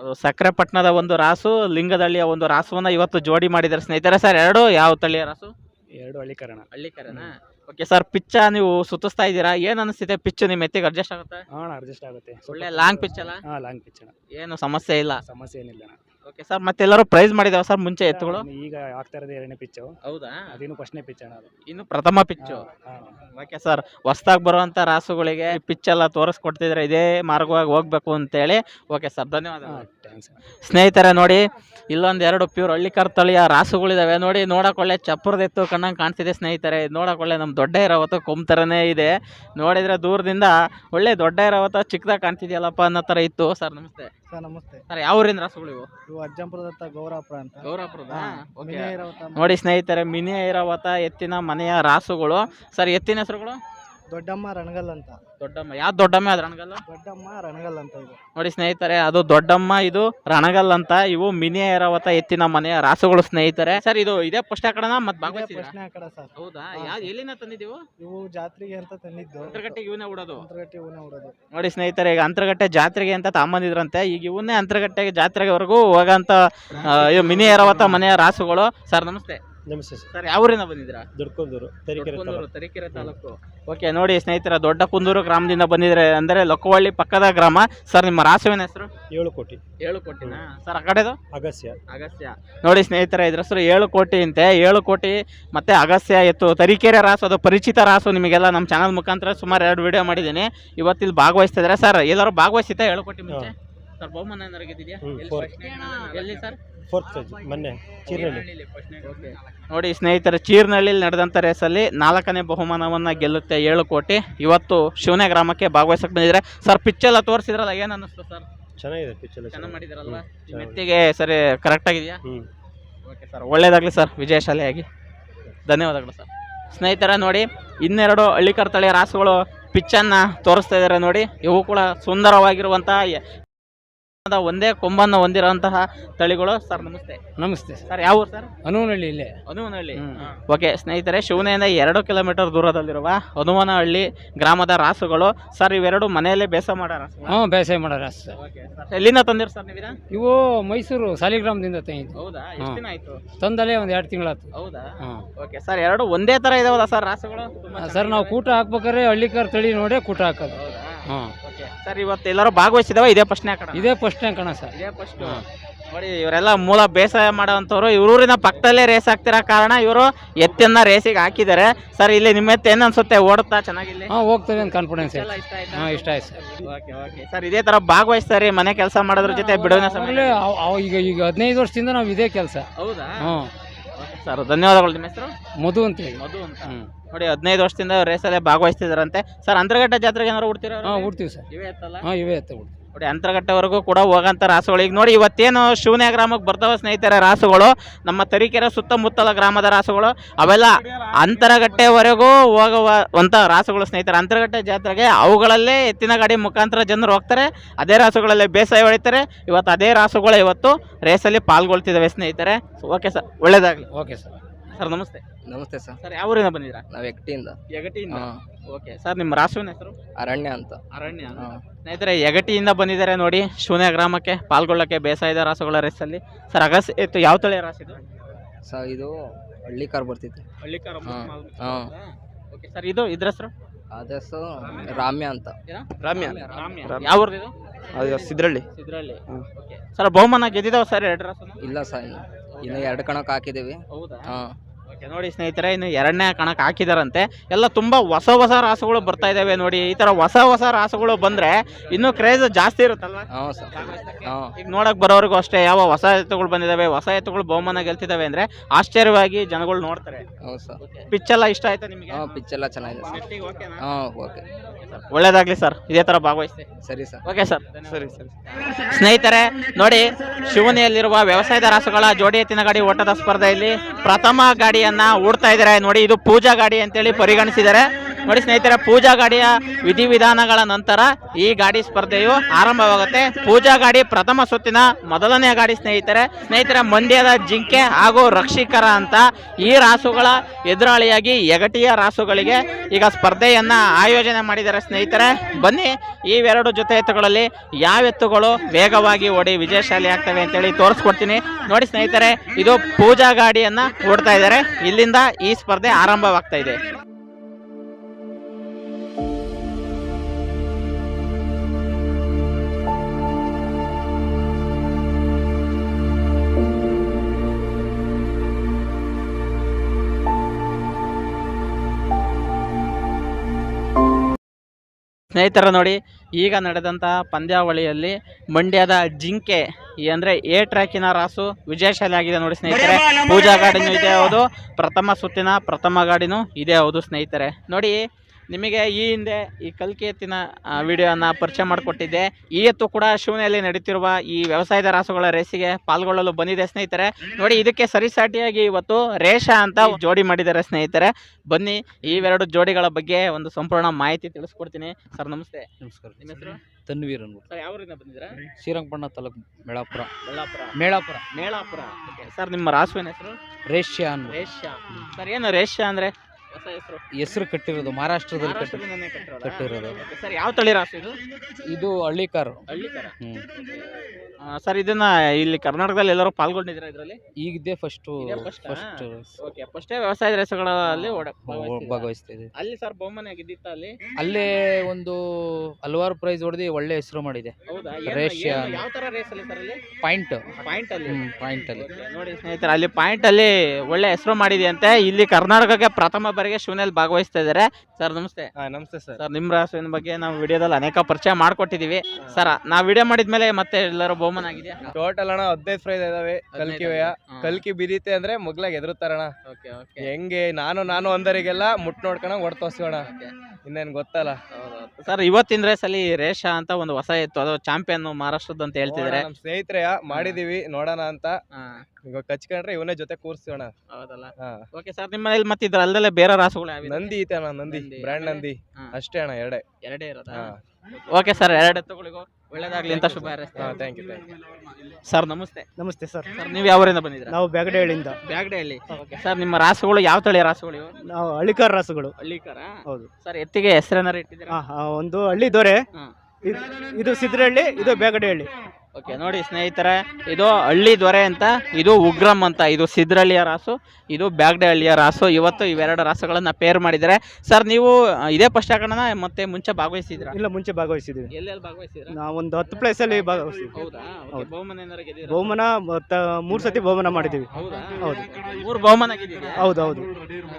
ಅದು ಸಕ್ಕರೆಪಟ್ಟಣದ ಒಂದು ರಾಸು ಲಿಂಗದಳ್ಳಿಯ ಒಂದು ರಾಸುವನ್ನ ಇವತ್ತು ಜೋಡಿ ಮಾಡಿದ್ದಾರೆ ಸ್ನೇಹಿತರೆ. ಸರ್ ಎರಡು ಯಾವ ತಳಿಯ ರಾಸು? ಎರಡು ಹಳ್ಳಿಕರಣ. ಹಳ್ಳಿಕರಣ. ಓಕೆ ಸರ್ ಪಿಚ್ಚ ನೀವು ಸುತ್ತಿಸ್ತಾ ಇದ್ದೀರಾ? ಏನು ಅನಿಸ್ತಿದೆ ಪಿಚ್ಚು ನಿಮ್ಮ ಎತ್ತಿಗೆ? ಅಡ್ಜಸ್ಟ್ ಆಗುತ್ತೆ? ಹಾಂ ಅಣ್ಣ ಅಡ್ಜಸ್ಟ್ ಆಗುತ್ತೆ. ಒಳ್ಳೆ ಲಾಂಗ್ ಪಿಚ್ ಅಲ್ಲ? ಹಾಂ ಲಾಂಗ್ ಪಿಚ್ ಏನು ಸಮಸ್ಯೆ ಇಲ್ಲ? ಸಮಸ್ಯೆ ಏನಿಲ್ಲ ಓಕೆ ಸರ್ ಮತ್ತೆಲ್ಲರೂ ಪ್ರೈಸ್ ಮಾಡಿದಾವ ಸರ್ ಮುಂಚೆ ಎತ್ತುಗಳು? ಈಗ ಆಗ್ತಾ ಇರೋದು ಎರಡನೇ ಪಿಚ್ಚು ಹೌದಾ? ಅದೇನು ಫಸ್ಟ್ನೇ ಪಿಚ್ ಅಣ್ಣ ಅದು. ಇನ್ನು ಪ್ರಥಮ ಪಿಚ್ಚು ಓಕೆ ಸರ್ ಹೊಸ್ದಾಗಿ ಬರುವಂಥ ರಾಸುಗಳಿಗೆ ಪಿಚ್ ಎಲ್ಲ ತೋರಿಸ್ಕೊಡ್ತಿದ್ರೆ ಇದೇ ಮಾರ್ಗವಾಗಿ ಹೋಗ್ಬೇಕು ಅಂತೇಳಿ. ಓಕೆ ಸರ್ ಧನ್ಯವಾದ ಥ್ಯಾಂಕ್ಸ್ ಸ್ನೇಹಿತರೆ ನೋಡಿ ಇಲ್ಲೊಂದು ಎರಡು ಪ್ಯೂರ್ ಹಳ್ಳಿಕರ್ ತಳಿಯ ರಾಸುಗಳಿದಾವೆ. ನೋಡಿ ನೋಡಕೊಳ್ಳೆ ಚಪ್ಪರದೆತ್ತು ಕಣ್ಣಂಗೆ ಕಾಣ್ತಿದೆ ಸ್ನೇಹಿತರೆ. ಇದು ನೋಡಕ್ ನಮ್ಮ ದೊಡ್ಡ ಇರೋವತ್ತು ಕೊಂಬರನೇ ಇದೆ. ನೋಡಿದ್ರೆ ದೂರದಿಂದ ಒಳ್ಳೆ ದೊಡ್ಡ ಇರಾವತ್ತ ಚಿಕ್ಕದಾಗ ಕಾಣ್ತಿದೆಯಲ್ಲಪ್ಪ ಅನ್ನೋ ಥರ ಇತ್ತು. ಸರ್ ನಮಸ್ತೆ. ಸರ್ ನಮಸ್ತೆ. ಸರ್ ಯಾವ ಊರಿನ ರಾಸುಗಳು ಇವು ಇವು ಅಜ್ಜಂಪುರದ ಹತ್ರ ಗೌರಾಪುರ ಅಂತ ಗೌರಾಪುರದ ಓಕೆ. ಮಿನಿ ಐರಾವತ ನೋಡಿ ಸ್ನೇಹಿತರೆ ಮಿನಿ ಐರಾವತ ಎತ್ತಿನ ಮನೆಯ ರಾಸುಗಳು. ಸರ್ ಎತ್ತಿನ ಹೆಸರುಗಳು? ದೊಡ್ಡಮ್ಮ ರಣಗಲ್ ಅಂತ. ದೊಡ್ಡಮ್ಮ ಯಾವ ದೊಡ್ಡಮ್ಮ ಅದು ರಣಗಲ್ಲ ದೊಡ್ಡಮ್ಮ ರಣಗಲ್ ಅಂತ ಇದು. ನೋಡಿ ಸ್ನೇಹಿತರೆ ಅದು ದೊಡ್ಡಮ್ಮ ಇದು ರಣಗಲ್ ಅಂತ. ಇವು ಮಿನಿ ಐರಾವತ ಎತ್ತಿನ ಮನೆಯ ರಾಸುಗಳು ಸ್ನೇಹಿತರೆ. ಸರ್ ಇದು ಇದೇ ಪುಷ್ಟ ಕಡೆ ಮತ್ತೆ ಇದೇ ಭಾಗವಹಿಸಿದ್ರಾ ಪ್ರಶ್ನೆ ಆ ಕಡೆ ಸರ್. ಹೌದಾ? ಯಾವ ಎಲ್ಲಿನ ಎಲ್ಲಿಂದ ತಂದಿದ್ದೀವು? ಇವು ಜಾತ್ರೆಗೆ ಅಂತ ತಂದಿದ್ದು. ಅಂತರಗಟ್ಟೆಗೆ ಇವನೇ ಉಡೋದು? ಅಂತರಗಟ್ಟಿ ಹೂನ ಉಡೋದು. ನೋಡಿ ಸ್ನೇಹಿತರೆ ಈಗ ಅಂತರಗಟ್ಟೆ ಜಾತ್ರೆಗೆ ಅಂತ ತಾಂಬಂದಿದ್ರಂತೆ ಈಗ ಇವನ್ನೇ ಅಂತರಗಟ್ಟೆಗೆ ಜಾತ್ರೆಗೆವರೆಗೂ ಹೋಗಂತ ಮಿನಿ ಐರಾವತ ಮನೆಯ ರಾಸುಗಳು. ಸರ್ ನಮಸ್ತೆ. ನಮಸ್ತೆ ಸರ್. ಸರ್ ಬಂದಿದ್ದೀರಾ? ದೊಡ್ಕೊಂದೂರು ತರೀಕೆರೆ ತರೀಕೆರೆ ತಾಲೂಕು. ಓಕೆ ನೋಡಿ ಸ್ನೇಹಿತರ ದೊಡ್ಡ ಕುಂದೂರು ಗ್ರಾಮದಿಂದ ಬಂದಿದ್ರೆ ಅಂದ್ರೆ ಲೊಕ್ಕವಳ್ಳಿ ಪಕ್ಕದ ಗ್ರಾಮ. ಸರ್ ನಿಮ್ಮ ರಾಸುವಿನ ಹೆಸರು? ಏಳು ಕೋಟಿ. ಏಳು ಕೋಟಿನಾ? ಸರ್ ಆ ಕಡೆದು? ಅಗಸ್ಯ ಅಗಸ್ಯ ನೋಡಿ ಸ್ನೇಹಿತರೆ ಇದ್ರ ಹೆಸರು ಏಳು ಕೋಟಿ ಅಂತೆ. ಏಳು ಕೋಟಿ ಮತ್ತೆ ಅಗಸ್ಯ ಎತ್ತು. ತರೀಕೆರೆ ರಾಸು ಅದು ಪರಿಚಿತ ರಾಸು ನಿಮಗೆಲ್ಲ ನಮ್ಮ ಚಾನಲ್ ಮುಖಾಂತರ ಸುಮಾರು ಎರಡು ವಿಡಿಯೋ ಮಾಡಿದ್ದೀನಿ. ಇವತ್ತಿಲ್ಲಿ ಭಾಗವಹಿಸ್ತಿದ್ರೆ ಸರ್ ಎಲ್ಲರೂ ಭಾಗವಹಿಸುತ್ತಾ ಏಳು ಕೋಟಿ ಮುಂಚೆ? ಸರ್ ಬಹುಮಾನ ಏನಾರು ಗೆದ್ದಿದ್ಯಾ? ಹ್ಮ್, ಎಲ್ಲಿ fourth. first ನೇ? ಎಲ್ಲಿ ಸರ್? ಫೋರ್ತ್ ಸೈಜ್ ಮೊನ್ನೆ ಚೀರ್ನಳ್ಳಿ. Okay. ನೋಡಿ ಸ್ನೇಹಿತರೆ ಚೀರ್ನಹಳ್ಳಿಲಿ ನಡೆದಂಥ ರೇಸಲ್ಲಿ ನಾಲ್ಕನೇ ಬಹುಮಾನವನ್ನ ಗೆಲ್ಲುತ್ತೆ ಏಳು ಕೋಟಿ. ಇವತ್ತು ಶಿವನೆ ಗ್ರಾಮಕ್ಕೆ ಭಾಗವಹಿಸಕ್ ಬಂದಿದ್ರೆ ಸರ್ ಪಿಚ್ ಎಲ್ಲ ತೋರಿಸಿದ್ರಲ್ಲ ಏನ್ ಅನ್ನಿಸ್ತು ಸರ್? ಚೆನ್ನಾಗಿದೆ ಪಿಚ್ ಎಲ್ಲ ಚೆನ್ನಾಗಿ ಚೆನ್ನಾಗಿದೆ. ಮಾಡಿದಾರಲ್ವಾ? ಹ್ಮ್, ಚೆನ್ನಾಗಿದೆ. ಮೆತ್ತಿಗೆ ಸರಿ ಕರೆಕ್ಟ್ ಆಗಿದೆಯಾ? ಹ್ಮ್. ಓಕೆ ಸರ್ ಒಳ್ಳೇದಾಗಲಿ ಸರ್ ವಿಜಯಶಾಲಿಯಾಗಿ ಧನ್ಯವಾದಗಳು ಸರ್. ಸ್ನೇಹಿತರೆ ನೋಡಿ ಇನ್ನೆರಡು ಹಳ್ಳಿಕರ್ ತಳಿಯ ರಾಸುಗಳು ಪಿಚ್ಚನ್ನು ತೋರಿಸ್ತಾ ಇದ್ದಾರೆ ನೋಡಿ. ಇವು ಕೂಡ ಸುಂದರವಾಗಿರುವಂತಹ ಯ- ಒಂದೇ ಕೊಂಬನ್ನು ಹೊಂದಿರುವಂತಹ ತಳಿಗಳು. ಸರ್ ನಮಸ್ತೆ. ನಮಸ್ತೆ ಸರ್. ಯಾವ ಊರು ಸರ್? ಹನುಮನಹಳ್ಳಿ ಇಲ್ಲೇ. ಹನುಮನಹಳ್ಳಿ. ಓಕೆ ಸ್ನೇಹಿತರೆ ಶಿವನೆಯಿಂದ ಎರಡು ಕಿಲೋಮೀಟರ್ ದೂರದಲ್ಲಿರುವ ಹನುಮನಹಳ್ಳಿ ಗ್ರಾಮದ ರಾಸುಗಳು. ಸರ್ ಇವೆರಡು ಮನೆಯಲ್ಲೇ ಬೇಸ ಮಾಡೋ ರಾಸು ಹಾಂ ಬೇಸಾಯ ರಾಸ ಓಕೆ ಸರ್. ಎಲ್ಲಿಂದ ತಂದಿರ ಸರ್ ನೀವಿದ ಇವು ಮೈಸೂರು ಸಾಲಿಗ್ರಾಮದಿಂದ ತಂದಿದ್ದು. ಹೌದಾ. ಎಷ್ಟು ದಿನ ಆಯ್ತು? ತಂದಲೇ ಒಂದು ಎರಡು ತಿಂಗಳಾಯ್ತು. ಹೌದಾ? ಹಾಂ. ಓಕೆ ಸರ್ ಎರಡು ಒಂದೇ ತರ ಇದಾವಲ್ಲ ಸರ್ ರಾಸುಗಳು? ತುಂಬಾ ಸರ್ ನಾವು. ಕೂಟ ಹಾಕ್ಬೇಕಾದ್ರೆ ಹಳ್ಳಿಕಾರ ತಳಿ ನೋಡೇ ಕೂಟ ಹಾಕೋದು. ಹೌದಾ? ಹಾಂ. ಸರ್ ಇವತ್ತು ಎಲ್ಲರೂ ಭಾಗವಹಿಸಿದವ? ಇದೇ ಪ್ರಶ್ನೆ ಕಣ. ಇದೇ ಪ್ರಶ್ನೆ ಕಣ ಸರ್. ಇದೇ ಫಸ್ಟ್ ನೋಡಿ ಇವರೆಲ್ಲ ಮೂಲ ಬೇಸಾಯ ಮಾಡೋವಂಥವ್ರು. ಇವ್ರೂರಿನ ಪಕ್ಕದಲ್ಲೇ ರೇಸ್ ಹಾಕ್ತಿರೋ ಕಾರಣ ಇವರು ಎತ್ತನ್ನ ರೇಸಿಗೆ ಹಾಕಿದ್ದಾರೆ. ಸರ್ ಇಲ್ಲಿ ನಿಮ್ಮ ಎತ್ತ ಏನು ಅನ್ಸುತ್ತೆ? ಓಡುತ್ತಾ ಚೆನ್ನಾಗಿಲ್ಲ? ಹಾಂ ಹೋಗ್ತದೆ ಅಂತ ಕಾನ್ಫಿಡೆನ್ಸ್ ಎಲ್ಲ ಇಷ್ಟ ಆಯ್ತಾ? ಹಾಂ ಇಷ್ಟ ಆಯ್ತು ಸರ್. ಓಕೆ ಓಕೆ ಸರ್ ಇದೇ ತರ ಭಾಗವಹಿಸ್ತಾರೆ. ಮನೆ ಕೆಲಸ ಮಾಡೋದ್ರ ಜೊತೆ ಬಿಡುವಿನ ಸಮಯ ಆಮೇಲೆ ಅವ್- ಅವ್ ಈಗ ಈಗ ಹದಿನೈದು ವರ್ಷದಿಂದ ನಾವು ಇದೇ ಕೆಲಸ. ಹೌದಾ? ಹ್ಞೂ ಸರ್ ಧನ್ಯವಾದಗಳು. ನಿಮ್ಮ ಹೆಸರು? ಮಧು ಅಂತೇಳಿ ಮಧು ಅಂತ. ಹ್ಞೂ ನೋಡಿ ಹದಿನೈದು ವರ್ಷದಿಂದ ರೇಸಲ್ಲೇ ಭಾಗವಹಿಸ್ತಿದಾರಂತೆ. ಸರ್ ಅಂತರಘಟ್ಟ ಜಾತ್ರೆಗೆ ಏನಾರು ಹುಡ್ತೀರಾ ಹಾಂ ಉಡ್ತೀವಿ ಸರ್. ಇವೇ ಎತ್ತಲ್ಲ ಹಾಂ ಇವೇ ಎತ್ತ ಉಡ್ತೀವಿ. ನೋಡಿ ಅಂತರಘಟ್ಟವರೆಗೂ ಕೂಡ ಹೋಗಂತ ರಾಸುಗಳು. ಈಗ ನೋಡಿ ಇವತ್ತೇನು ಶಿವನೇ ಗ್ರಾಮಕ್ಕೆ ಬರ್ತಾವ ಸ್ನೇಹಿತರ ರಾಸುಗಳು ನಮ್ಮ ತರೀಕೆರೆ ಸುತ್ತಮುತ್ತಲ ಗ್ರಾಮದ ರಾಸುಗಳು ಅವೆಲ್ಲ ಅಂತರಗಟ್ಟೆವರೆಗೂ ಹೋಗುವ ಅಂತ ರಾಸುಗಳು ಸ್ನೇಹಿತರೆ. ಅಂತರಗಟ್ಟೆ ಜಾತ್ರೆಗೆ ಅವುಗಳಲ್ಲೇ ಎತ್ತಿನ ಗಾಡಿ ಮುಖಾಂತರ ಜನರು ಹೋಗ್ತಾರೆ ಅದೇ ರಾಸುಗಳಲ್ಲೇ ಬೇಸಾಯ ಹೊಡಿತಾರೆ ಇವತ್ತು ಅದೇ ರಾಸುಗಳು ಇವತ್ತು ರೇಸಲ್ಲಿ ಪಾಲ್ಗೊಳ್ತಿದ್ದಾವೆ ಸ್ನೇಹಿತರೆ. ಓಕೆ ಸರ್ ಒಳ್ಳೇದಾಗಲಿ. ಓಕೆ ಸರ್ ಸರ್ ನಮಸ್ತೆ. ನಮಸ್ತೆ ಸರ್. ಸರ್ ಯಾವ ಊರಿಂದ ಬಂದಿದ್ದೀರಾ? ನಾವು ಎಗಟಿಯಿಂದ ಯಗಟಿಯಿಂದ? ಹಾಂ. ಓಕೆ. ಸರ್ ನಿಮ್ಮ ರಾಸುವಿನ ಹೆಸರು? ಅರಣ್ಯ ಅಂತ. ಅರಣ್ಯ. ಹಾಂ. ಸ್ನೇಹಿತರೆ ಯಗಟಿಯಿಂದ ಬಂದಿದ್ದಾರೆ ನೋಡಿ ಶೂನ್ಯ ಗ್ರಾಮಕ್ಕೆ ಪಾಲ್ಗೊಳ್ಳಕ್ಕೆ ಬೇಸಾಯದ ರಾಸುಗಳ ಅಲ್ಲಿ ಸರ್ ಅಗಸ್ ಇತ್ತು ಯಾವ ತಳಿಯ ರಾಸು ಇದು? ಸರ್ ಇದು ಹಳ್ಳಿ ಕಾರ್ ಬರ್ತಿತ್ತು ಹಳ್ಳಿ ಕಾರ್ ಹಾ. ಓಕೆ. ಸರ್ ಇದು ಇದ್ರ ಹೆಸರು? ಅದೆಸು ರಾಮ್ಯ ಅಂತ. ರಾಮ್ಯ. ಯಾವ ಊರ್ದು ಇದು? ಅದು ಸಿದ್ರಳ್ಳಿ. ಸಿದ್ರಳ್ಳಿ. ಓಕೆ. ಸರ್ ಬಹುಮಾನ ಗೆದ್ದಿದಾವ ಸರ್ ಎರಡು ರಾಸು ಇಲ್ಲ ಸರ್ ಇನ್ನು ಇನ್ನು ಎರಡು ಕಣಕ್ಕೆ ಹಾಕಿದ್ದೀವಿ. ಹೌದಾ? ಹಾಂ. ಓಕೆ ನೋಡಿ ಸ್ನೇಹಿತರೆ ಇನ್ನು ಎರಡನೇ ಕಣಕ್ಕೆ ಹಾಕಿದಾರಂತೆ. ಎಲ್ಲ ತುಂಬ ಹೊಸ ಹೊಸ ರಾಸುಗಳು ಬರ್ತಾ ಇದ್ದಾವೆ ನೋಡಿ. ಈ ತರ ಹೊಸ ಹೊಸ ರಾಸುಗಳು ಬಂದ್ರೆ ಇನ್ನೂ ಕ್ರೇಜ್ ಜಾಸ್ತಿ ಇರುತ್ತಲ್ವಾ? ಹಾಂ ಸರ್. ಹಾಂ ಈಗ ನೋಡಕ್ ಬರೋರಿಗೂ ಅಷ್ಟೇ ಯಾವ ಹೊಸ ಎತ್ತುಗಳು ಬಂದಿದಾವೆ. ಹೊಸ ಎತ್ತುಗಳು ಬಹುಮಾನ ಗೆಲ್ತಿದಾವೆ ಅಂದ್ರೆ ಆಶ್ಚರ್ಯವಾಗಿ ಜನಗಳು ನೋಡ್ತಾರೆ. ಹೌದು ಸರ್. ಪಿಚ್ ಎಲ್ಲ ಇಷ್ಟ ಆಯ್ತಾ ನಿಮಗೆ? ಪಿಚ್ಚೆಲ್ಲ ಪಿಚ್ ಎಲ್ಲ ಚೆನ್ನಾಗಿದೆ ಸರ್? ಹಾಂ ಓಕೆ ಒಳ್ಳೇದಾಗ್ಲಿ ಸರ್ ಇದೇ ತರ ಭಾಗವಹಿಸಿ. ಸರಿ ಸರ್. ಓಕೆ ಸರ್ ಸರಿ ಸರಿ. ಸ್ನೇಹಿತರೆ ನೋಡಿ ಶಿವನಿಯಲ್ಲಿರುವ ವ್ಯವಸಾಯದ ರಾಸುಗಳ ಜೋಡಿ ಎತ್ತಿನ ಗಾಡಿ ಓಟದ ಸ್ಪರ್ಧೆಯಲ್ಲಿ ಪ್ರಥಮ ಗಾಡಿಯನ್ನ ಓಡ್ತಾ ಇದ್ದಾರೆ. ನೋಡಿ ಇದು ಪೂಜಾ ಗಾಡಿ ಅಂತೇಳಿ ಪರಿಗಣಿಸಿದ್ದಾರೆ. ನೋಡಿ ಸ್ನೇಹಿತರೆ, ಪೂಜಾ ಗಾಡಿಯ ವಿಧಿವಿಧಾನಗಳ ನಂತರ ಈ ಗಾಡಿ ಸ್ಪರ್ಧೆಯು ಆರಂಭವಾಗುತ್ತೆ. ಪೂಜಾ ಗಾಡಿ ಪ್ರಥಮ ಸುತ್ತಿನ ಮೊದಲನೇ ಗಾಡಿ ಸ್ನೇಹಿತರೆ. ಸ್ನೇಹಿತರೆ, ಮಂಡ್ಯದ ಜಿಂಕೆ ಹಾಗೂ ರಕ್ಷಿಕರ ಅಂತ ಈ ರಾಸುಗಳ ಎದುರಾಳಿಯಾಗಿ ಎಗಟಿಯ ರಾಸುಗಳಿಗೆ ಈಗ ಸ್ಪರ್ಧೆಯನ್ನ ಆಯೋಜನೆ ಮಾಡಿದ್ದಾರೆ ಸ್ನೇಹಿತರೆ. ಬನ್ನಿ ಇವೆರಡು ಜೊತೆ ಎತ್ತುಗಳಲ್ಲಿ ಯಾವ ಎತ್ತುಗಳು ವೇಗವಾಗಿ ಓಡಿ ವಿಜಯಶಾಲಿ ಆಗ್ತವೆ ಅಂತೇಳಿ ತೋರಿಸ್ಕೊಡ್ತೀನಿ. ನೋಡಿ ಸ್ನೇಹಿತರೆ, ಇದು ಪೂಜಾ ಗಾಡಿಯನ್ನ ಓಡ್ತಾ ಇದ್ದಾರೆ. ಇಲ್ಲಿಂದ ಈ ಸ್ಪರ್ಧೆ ಆರಂಭವಾಗ್ತಾ ಇದೆ. ಸ್ನೇಹಿತರ ನೋಡಿ ಈಗ ನಡೆದಂತಹ ಪಂದ್ಯಾವಳಿಯಲ್ಲಿ ಮಂಡ್ಯದ ಜಿಂಕೆ ಅಂದ್ರೆ ಎ ಟ್ರ್ಯಾಕಿನ ರಾಸು ವಿಜಯಶಾಲಿ ಆಗಿದೆ ನೋಡಿ ಸ್ನೇಹಿತರೆ. ಪೂಜಾ ಗಾಡಿನೂ ಇದೆ ಹೌದು ಪ್ರಥಮ ಸುತ್ತಿನ ಪ್ರಥಮ ಗಾಡಿನೂ ಇದೆ ಹೌದು ಸ್ನೇಹಿತರೆ. ನೋಡಿ ನಿಮಗೆ ಈ ಹಿಂದೆ ಈ ಕಲ್ಕಿ ಎತ್ತಿನ ವಿಡಿಯೋನ ಪರಿಚಯ ಮಾಡಿಕೊಟ್ಟಿದ್ದೆ. ಈ ಎತ್ತು ಕೂಡ ಶಿವನೆಯಲ್ಲಿ ನಡೀತಿರುವ ಈ ವ್ಯವಸಾಯದ ರಾಸುಗಳ ರೇಸಿಗೆ ಪಾಲ್ಗೊಳ್ಳಲು ಬಂದಿದೆ ಸ್ನೇಹಿತರೆ. ನೋಡಿ ಇದಕ್ಕೆ ಸರಿಸಾಟಿಯಾಗಿ ಇವತ್ತು ರೇಷಾ ಅಂತ ಜೋಡಿ ಮಾಡಿದ್ದಾರೆ ಸ್ನೇಹಿತರೆ. ಬನ್ನಿ ಇವೆರಡು ಜೋಡಿಗಳ ಬಗ್ಗೆ ಒಂದು ಸಂಪೂರ್ಣ ಮಾಹಿತಿ ತಿಳಿಸ್ಕೊಡ್ತೀನಿ. ಸರ್ ನಮಸ್ತೆ. ನಮಸ್ಕಾರ. ನಿಮ್ಮ ಹೆಸರು? ತನ್ವೀರ್ ಅನ್ಬಿಟ್ಟು ಸರ್ ಯಾವ ಊರಿಂದ ಬಂದಿದ್ದೀರಾ? ಶ್ರೀರಂಗಪಟ್ಟಣ ತಾಲೂಕು ಮೇಳಾಪುರ. ಮೇಳಾಪುರ. ಮೇಳಾಪುರ. ಮೇಳಾಪುರ. ಸರ್ ನಿಮ್ಮ ರಾಸುವಿನ ಹೆಸರು? ರೇಷ್ಯಾ ರೇಷ್ಯಾ. ರೇಷ್ಯ ಸರ್ ಏನು ರೇಷ್ಯಾ ಅಂದ್ರೆ? ಹೆಸರು? ಹೆಸರು ಕಟ್ಟಿರೋದು ಮಹಾರಾಷ್ಟ್ರದಲ್ಲಿ ಕಟ್ಟಿ ಕಟ್ಟಿರೋದು. ಸರ್ ಯಾವ ತಳಿ ರಾಸು ಇದು? ಇದು ಹಳ್ಳಿ ಕಾರು. ಹ್ಮ್. ಸರ್ ಇದನ್ನ ಇಲ್ಲಿ ಕರ್ನಾಟಕದಲ್ಲಿ ಎಲ್ಲರೂ ಪಾಲ್ಗೊಂಡಿದ್ದೀರಾ ಇದರಲ್ಲಿ? ಈಗಿದ್ದೆ ಫಸ್ಟು ಇದೇ first ಆ? ಫಸ್ಟ್ ಓಕೆ ಫಸ್ಟೇ ವ್ಯವಸಾಯದ ರೇಸುಗಳಲ್ಲಿ ಓಡ ಭಾಗವಹಿಸ್ತಿದ್ದೀರಾ? ಭಾಗವಹಿಸ್ತಾ ಇದೆ ಅಲ್ಲಿ ಸರ್ ಬಹುಮಾನ ಆಗಿದ್ದಿತ್ತ ಅಲ್ಲಿ? ಅಲ್ಲೇ ಒಂದು ಹಲವಾರು ಪ್ರೈಸ್ ಹೊಡೆದು ಒಳ್ಳೆ ಹೆಸರು ಮಾಡಿದೆ. ಹೌದಾ? ರೇಷ್ಯ. ಯಾವ ತರ ರೇಸ್ ಅಲ್ಲಿ ಸರ್ ಅಲ್ಲಿ? ಪಾಯಿಂಟ್ ಪಾಯಿಂಟ್ ಅಲ್ಲಿ? ಪಾಯಿಂಟ್ ಅಲ್ಲಿ. Okay, ನೋಡಿ ಸ್ನೇಹಿತರೆ ಅಲ್ಲಿ ಪಾಯಿಂಟ್ ಅಲ್ಲಿ ಒಳ್ಳೆ ಹೆಸರು ಮಾಡಿದೆಯಂತೆ ಇಲ್ಲಿ ಕರ್ನಾಟಕಕ್ಕೆ ಪ್ರಥಮ ಬಾರಿಗೆ ಶಿವನಲ್ಲಿ ಭಾಗವಹಿಸ್ತಾ ಇದ್ದಾರೆ. ಸರ್ ನಮಸ್ತೆ. ಹಾಂ ನಮಸ್ತೆ ಸರ್. ಸರ್ ನಿಮ್ಮ ರಾಸುವಿನ ಬಗ್ಗೆ ನಾವು ವಿಡಿಯೋದಲ್ಲಿ ಅನೇಕ ಪರಿಚಯ ಮಾಡ್ಕೊಟ್ಟಿದೀವಿ ಸರ್ ನಾವು ವಿಡಿಯೋ ಮಾಡಿದ್ಮೇಲೆ ಮತ್ತೆ ಎಲ್ಲರೂ ಬಹುಮಾನ ಆಗಿದೆಯಾ? ಟೋಟಲ್ ಅಣ್ಣ ಹದಿನೈದು ಪ್ರೈಸ್ ಇದಾವೆ. ಕಲ್ಕಿವಯ ಕಲ್ಕಿ ಬಿದೀತೆ ಅಂದ್ರೆ ಮುಗ್ಲಾಗ ಎದುರುತ್ತಾರಣ ಹೆಂಗೆ ನಾನು ನಾನು ಅಂದರಿಗೆಲ್ಲ ಮುಟ್ ನೋಡ್ಕೊಣ ಹೊಡ್ ತೋರ್ಸ್ಕೋಣ ಇನ್ನೇನ್ ಗೊತ್ತಲ್ಲ. ಸರ್ ಇವತ್ತಿನ ರೇಸ್ ಅಲ್ಲಿ ರೇಷ ಅಂತ ಒಂದು ಹೊಸ ಇತ್ತು. ಅದು ಚಾಂಪಿಯನ್ ಮಹಾರಾಷ್ಟ್ರದ ಅಂತ ಹೇಳ್ತಿದ್ದಾರೆ ನೋಡೋಣ, ನಮ್ ಸ್ನೇಹಿತರೆ ಮಾಡಿದೀವಿ. ನೋಡೋಣ ಅಂತ. ಕಚ್ಕೊಂಡ್ರೆ ಇವನೇ ಜೊತೆ ಕೂರ್ಸೋಣ ಹೌದಲ್ಲ. ಓಕೆ ಸರ್ ನಿಮ್ಮ ಮನೇಲಿ ಮತ್ತೆ ಇದ್ರ ಅಲ್ಲದೆ ಬೇರೆ ರಾಸುಗಳು ಯಾವಿದೆ ನಂದಿ ಐತೆ ಅಣ್ಣ ನಂದಿ. Brand brand Nandi. ಹಾ. ಅಷ್ಟೇ ಅಣ್ಣ ಎರಡೇ. ಎರಡೇ ಇರೋದಾ? ಹಾ. ಓಕೆ ಸರ್ ಎರಡು ಎತ್ತುಗಳಿಗೂ ಒಳ್ಳೇದಾಗ್ಲಿ ಅಂತ ಶುಭ ಹಾ ಹಾರೈಸ್ತೀನಿ thank you thank you sir ನಮಸ್ತೆ. ನಮಸ್ತೆ ಸರ್. ಸರ್ ನೀವು ಯಾವ ಊರಿಂದ ಬಂದಿದ್ದೀರಾ? ನಾವು ಬ್ಯಾಗಡಹಳ್ಳಿಯಿಂದ. ಬ್ಯಾಗಡೆಹಳ್ಳಿ. ಸರ್ ನಿಮ್ಮ ರಾಸುಗಳು ಯಾವ ತಳಿ ರಾಸುಗಳು ಇವು? ನಾವು ಹಳ್ಳಿಕಾರ್ ರಾಸುಗಳು. ಹಳ್ಳಿಕಾರ? ಹೌದು. ಸರ್ ಎತ್ತಿಗೆ ಹೆಸರೇನಾರು ಇಟ್ಟಿದ್ದೀರಾ? ಒಂದು ಹಳ್ಳಿ ದೊರೆ. ಇದು ಸಿದ್ರಹಳ್ಳಿ ಇದು ಬ್ಯಾಗಡಹಳ್ಳಿ. ಓಕೆ ನೋಡಿ ಸ್ನೇಹಿತರೆ ಇದು ಹಳ್ಳಿ ದೊರೆ ಅಂತ ಇದು ಉಗ್ರಂ ಅಂತ ಇದು ಸಿದ್ರಹಳ್ಳಿಯ ರಾಸು ಇದು ಬ್ಯಾಗ್ಡೆ ಹಳ್ಳಿಯ ರಾಸು. ಇವತ್ತು ಇವೆರಡು ರಾಸುಗಳನ್ನ ಪೇರ್ ಮಾಡಿದ್ದಾರೆ. ಸರ್ ನೀವು ಇದೇ ಫಸ್ಟ್ ಹಾಕೋಣ ಮತ್ತೆ ಮುಂಚೆ ಭಾಗವಹಿಸಿದ್ರ ಇಲ್ಲ ಮುಂಚೆ ಭಾಗವಹಿಸಿದ್ದೀವಿ. ಎಲ್ಲೆಲ್ಲಿ ಭಾಗವಹಿಸಿದ್ರ ನಾವು ಒಂದು ಹತ್ತು ಪ್ಲೇಸಲ್ಲಿ ಭಾಗವಹಿಸಿದ್ವಿ ಹೌದಾ? ಬಹುಮಾನ ಏನಾರ ಗೆದ್ದಿದ್ದೀರಾ? ಬಹುಮಾನ ಮತ್ತ ಮೂರು ಸತಿ ಬಹುಮಾನ ಮಾಡಿದ್ದೀವಿ. ಹೌದಾ? ಹೌದು. ಮೂರು ಬಹುಮಾನ ಗೆದ್ದಿದೆ ಹೌದು ಹೌದು.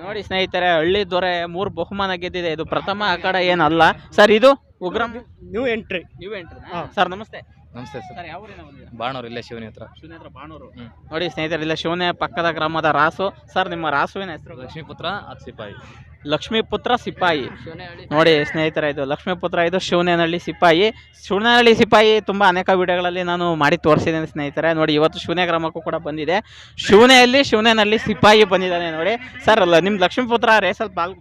ನೋಡಿ ಸ್ನೇಹಿತರೆ ಹಳ್ಳಿ ದೊರೆ ಮೂರು ಬಹುಮಾನ ಗೆದ್ದಿದೆ. ಇದು ಪ್ರಥಮ ಅಖಾಡ ಏನಲ್ಲ. ಸರ್ ಇದು ಉಗ್ರಂ? ನ್ಯೂ ಎಂಟ್ರಿ ನೀವು ಎಂಟ್ರಿ ಹಾ. ಸರ್ ನಮಸ್ತೆ. ನಮಸ್ತೆ ಸರ್. ಯಾವ ಊರಿನ ಬಂದಿದ್ದೀರಾ? ಬಾಣೂರು ಇಲ್ಲೇ ಶಿವನಿ ಹತ್ರ. ಶಿವನೇ ಹತ್ರ ಬಾಣೂರು. ಹ್ಮ್. ನೋಡಿ ಸ್ನೇಹಿತರೆ ಇಲ್ಲ ಶಿವನೇ ಪಕ್ಕದ ಗ್ರಾಮದ ರಾಸು. ಸರ್ ನಿಮ್ಮ ರಾಸುವಿನ ಹೆಸರು ಲಕ್ಷ್ಮೀಪುತ್ರ ಹತ್ತು ಸಿಪಾಯಿ ಲಕ್ಷ್ಮೀಪುತ್ರ ಸಿಪಾಯಿ. ನೋಡಿ ಸ್ನೇಹಿತರ ಇದು ಲಕ್ಷ್ಮೀಪುತ್ರ ಇದು ಶಿವನೇನಹಳ್ಳಿ ಸಿಪಾಯಿ. ಶಿವನೇನಹಳ್ಳಿ ಸಿಪಾಯಿ ತುಂಬ ಅನೇಕ ವಿಡಿಯೋಗಳಲ್ಲಿ ನಾನು ಮಾಡಿ ತೋರಿಸಿದ್ದೇನೆ ಸ್ನೇಹಿತರೆ. ನೋಡಿ ಇವತ್ತು ಶಿವನೇ ಗ್ರಾಮಕ್ಕೂ ಕೂಡ ಬಂದಿದೆ. ಶಿವನೆಯಲ್ಲಿ ಶಿವನೇನಹಳ್ಳಿ ಸಿಪಾಯಿ ಬಂದಿದ್ದಾನೆ ನೋಡಿ. ಸರ್ ಅಲ್ಲ ನಿಮ್ಮ ಲಕ್ಷ್ಮೀಪುತ್ರ ರೇಸಲ್ಲಿ ಪಾಲ್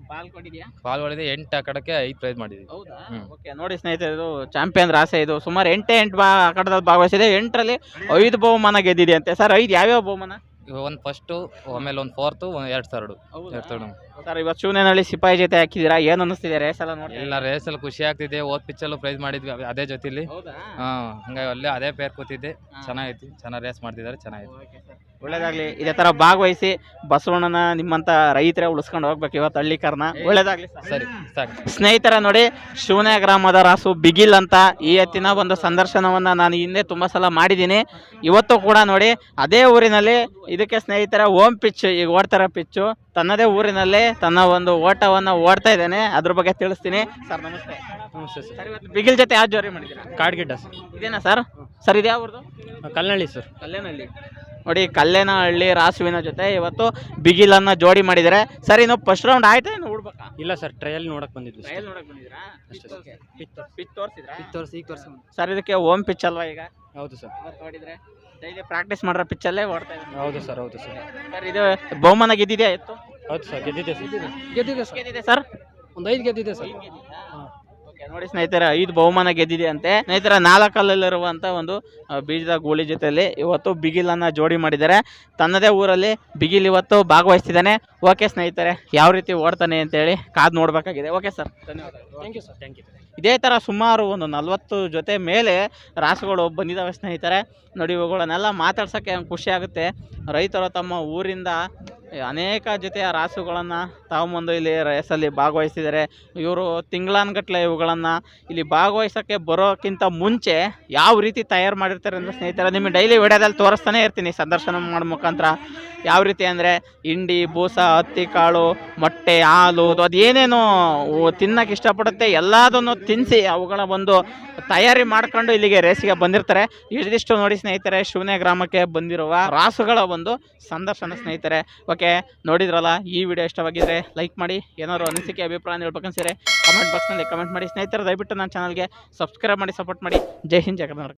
ಬಾಲ್ ಹೊಡೆದ ಎಂಟು ಆಕಡಕ್ಕೆ ಐದು ಪ್ರೈಸ್ ಮಾಡಿದ್ವಿ. ಹೌದಾ. ಓಕೆ ನೋಡಿ ಸ್ನೇಹಿತರೆ ಇದು ಚಾಂಪಿಯನ್ ರಾಸೆ ಇದು. ಸುಮಾರು ಎಂಟೇ ಎಂಟು ಬಾ ಆಕಡದಲ್ಲಿ ಭಾಗವಹಿಸಿದೆ. ಎಂಟರಲ್ಲಿ ಐದು ಬಹುಮಾನ ಗೆದ್ದಿದೆ ಅಂತೆ. ಸರ್ ಐದು ಯಾವ್ಯಾವ ಬಹುಮಾನ? ಒಂದು ಫಸ್ಟು ಆಮೇಲೆ ಒಂದು ಫೋರ್ತು ಎರಡು ಸಾವಿರ ಎರಡು ಥರ್ಡು ಸರ್ ಇವತ್ತು ಶಿವನೇನಹಳ್ಳಿ ಸಿಪಾಯಿ ಜೊತೆ ಹಾಕಿದಿರಾ ಏನು ಅನ್ನಿಸ್ತಿದೆ ರೇಸ್ ಎಲ್ಲ ನೋಡಿ ರೇಸ್ ರೇಸಲ್ಲಿ ಖುಷಿ ಆಗ್ತಿದೆ ಓದ್ ಪಿಚ್ಚಲ್ಲೂ ಪ್ರೈಸ್ ಮಾಡಿದ್ವಿ ಅವ್- ಅದೇ ಜೊತೆಲಿ. ಹಾಂ ಹಂಗಾಗಿ ಅಲ್ಲೇ ಅದೇ ಪೇರ್ ಕೂತಿದ್ದೆ. ಚೆನ್ನಾಗೈತಿ. ಚೆನ್ನಾಗಿ ರೇಸ್ ಮಾಡ್ತಿದ್ದಾರೆ ಚೆನ್ನಾಗಿತ್ತು. ಒಳ್ಳೇದಾಗ್ಲಿ. ಇದೇ ತರ ಭಾಗವಹಿಸಿ ಬಸವಣ್ಣನ ನಿಮ್ಮಂತ ರೈತರ ಉಳಿಸ್ಕೊಂಡು ಹೋಗ್ಬೇಕು ಇವತ್ತು ಹಳ್ಳಿಕರ್ನ ಒಳ್ಳೇದಾಗ್ಲಿ ಸರ್. ಸರಿ ಸಾಕು. ಸ್ನೇಹಿತರ ನೋಡಿ ಶಿವನೇ ಗ್ರಾಮದ ರಾಸು ಬಿಗಿಲ್ ಅಂತ ಈ ಹತ್ತಿನ ಒಂದು ಸಂದರ್ಶನವನ್ನ ನಾನು ಹಿಂದೆ ತುಂಬಾ ಸಲ ಮಾಡಿದ್ದೀನಿ. ಇವತ್ತು ಕೂಡ ನೋಡಿ ಅದೇ ಊರಿನಲ್ಲಿ ಇದಕ್ಕೆ ಸ್ನೇಹಿತರ ಓಮ್ ಪಿಚ್ ಈಗ ಓಡ್ತಾರ ಪಿಚ್ಚು ತನ್ನದೇ ಊರಿನಲ್ಲಿ ತನ್ನ ಒಂದು ಓಟವನ್ನು ಓಡ್ತಾ ಇದ್ದೇನೆ. ಅದ್ರ ಬಗ್ಗೆ ತಿಳಿಸ್ತೀನಿ. ಸರ್ ನಮಸ್ತೆ. ನಮಸ್ತೆ ಸರ್. ಸರ್ ಇವತ್ತು ಬಿಗಿಲ್ ಜೊತೆ ಯಾವ ಜೋರಿ ಮಾಡಿದ್ದೀರಾ? ಕಾಡ್ಗಿಡ್ಡ ಸರ್. ಇದೇನಾ ಸರ್? ಸರ್ ಇದು ಯಾವ್ದು ಕಲ್ಲನಳ್ಳಿ ಸರ್. ಕಲ್ಲೇನಹಳ್ಳಿ. ನೋಡಿ ಕಲ್ಲೇನಹಳ್ಳಿ ರಾಸುವಿನ ಜೊತೆ ಇವತ್ತು ಬಿಗಿಲನ್ನ ಜೋಡಿ ಮಾಡಿದರೆ ಸರ್ ಇನ್ನು ಫಸ್ಟ್ ರೌಂಡ್ ಆಯ್ತಾ ಇನ್ನು ಉಡ್ಬೇಕಾ? ಇಲ್ಲ ಸರ್ ಟ್ರಯಲ್ ನೋಡಕ್ ಬಂದಿದ್ವಿ ಟ್ರಯಲ್ ನೋಡಕ್ ಬಂದಿದ್ರಾ? ಪಿಚ್ ತೋರಿಸಿದ್ರಾ? ತೋರಿಸಿ ಈಗ ತೋರಿಸಿ ಸರ್ ಇದಕ್ಕೆ ಓಮ್ ಪಿಚ್ ಅಲ್ವಾ ಈಗ? ಹೌದು ಸರ್. ಇವತ್ತು ನೋಡಿದ್ರೆ? ಡೈಲಿ ಪ್ರಾಕ್ಟೀಸ್ ಮಾಡ್ರ ಪಿಚ್ಚಲ್ಲೇ ಓಡ್ತಾ ಹೌದು ಸರ್ ಹೌದು ಸರ್. ಸರ್ ಇದು ಬಹುಮಾನ ಗೆದ್ದಿದೆಯಾ ಇತ್ತು ಹೌದು ಸರ್ ಗೆದ್ದಿದೆ ಸರ್. ಗೆದ್ದಿದೆ ಸರ್. ಗೆದ್ದಿದೆ ಸರ್? ಒಂದು ಐದು ಗೆದ್ದಿದೆ ಸರ್. ಓಕೆ ನೋಡಿ ಸ್ನೇಹಿತರ ಐದು ಬಹುಮಾನ ಗೆದ್ದಿದೆ ಅಂತೆ. ಸ್ನೇಹಿತರ ನಾಲ್ಕಲ್ಲಿರುವಂತ ಒಂದು ಬೀಜದ ಗೋಳಿ ಜೊತೆಯಲ್ಲಿ ಇವತ್ತು ಬಿಗಿಲನ್ನ ಜೋಡಿ ಮಾಡಿದ್ದಾರೆ. ತನ್ನದೇ ಊರಲ್ಲಿ ಬಿಗಿಲ್ ಇವತ್ತು ಭಾಗವಹಿಸ್ತಿದ್ದಾನೆ. ಓಕೆ ಸ್ನೇಹಿತರೆ ಯಾವ ರೀತಿ ಓಡ್ತಾನೆ ಅಂತೇಳಿ ಕಾದು ನೋಡ್ಬೇಕಾಗಿದೆ. ಓಕೆ ಸರ್ ಧನ್ಯವಾದ thank you sir thank you ಇದೇ ಥರ ಸುಮಾರು ಒಂದು ನಲ್ವತ್ತು ಜೊತೆ ಮೇಲೆ ರಾಸುಗಳು ಬಂದಿದ್ದಾವೆ ಸ್ನೇಹಿತರೆ. ನೋಡಿ ಇವುಗಳನ್ನೆಲ್ಲ ಮಾತಾಡ್ಸೋಕ್ಕೆ ಖುಷಿ ಆಗುತ್ತೆ. ರೈತರು ತಮ್ಮ ಊರಿಂದ ಅನೇಕ ಜೊತೆಯ ರಾಸುಗಳನ್ನು ತಗೊಂಬಂದು ಇಲ್ಲಿ ರೇಸಲ್ಲಿ ಭಾಗವಹಿಸಿದ್ದಾರೆ. ಇವರು ತಿಂಗಳಾನ್ಗಟ್ಲೆ ಇವುಗಳನ್ನು ಇಲ್ಲಿ ಭಾಗವಹಿಸೋಕ್ಕೆ ಬರೋಕ್ಕಿಂತ ಮುಂಚೆ ಯಾವ ರೀತಿ ತಯಾರು ಮಾಡಿರ್ತಾರೆ ಅಂತ ಸ್ನೇಹಿತರೆ, ನಿಮಗೆ ಡೈಲಿ ವಿಡಿಯೋದಲ್ಲಿ ತೋರಿಸ್ತಾನೆ ಇರ್ತೀನಿ ಸಂದರ್ಶನ ಮಾಡೋ ಮುಖಾಂತರ. ಯಾವ ರೀತಿ ಅಂದರೆ ಹಿಂಡಿ, ಬೂಸ, ಹತ್ತಿ ಕಾಳು, ಮೊಟ್ಟೆ, ಹಾಲು, ಅದು ಏನೇನು ತಿನ್ನಕ್ಕೆ ಇಷ್ಟಪಡುತ್ತೆ, ಎಲ್ಲದನ್ನು ತಿನ್ನಿಸಿ ಅವುಗಳ ಒಂದು ತಯಾರಿ ಮಾಡ್ಕೊಂಡು ಇಲ್ಲಿಗೆ ರೇಸಿಗೆ ಬಂದಿರ್ತಾರೆ. ಇದಿಷ್ಟು ನೋಡಿ ಸ್ನೇಹಿತರೆ, ಶಿವನೇ ಗ್ರಾಮಕ್ಕೆ ಬಂದಿರುವ ರಾಸುಗಳ ಒಂದು ಸಂದರ್ಶನ ಸ್ನೇಹಿತರೆ. ನೋಡಿದ್ರಲ್ಲ, ಈ ವಿಡಿಯೋ ಇಷ್ಟವಾಗಿದ್ರೆ ಲೈಕ್ ಮಾಡಿ, ಏನಾದ್ರು ಅನಿಸಿಕೆ, ಅಭಿಪ್ರಾಯ ಹೇಳ್ಬೇಕನ್ಸಿದ್ರೆ ಕಮೆಂಟ್ ಬಾಕ್ಸ್ನಲ್ಲಿ ಕಮೆಂಟ್ ಮಾಡಿ. ಸ್ನೇಹಿತರೆ, ದಯವಿಟ್ಟು ನನ್ನ ಚಾನಲ್ಗೆ ಸಬ್ಸ್ಕ್ರೈಬ್ ಮಾಡಿ ಸಪೋರ್ಟ್ ಮಾಡಿ. ಜೈ ಹಿಂದ್, ಜೈ ಕರ್ನಾಟಕ.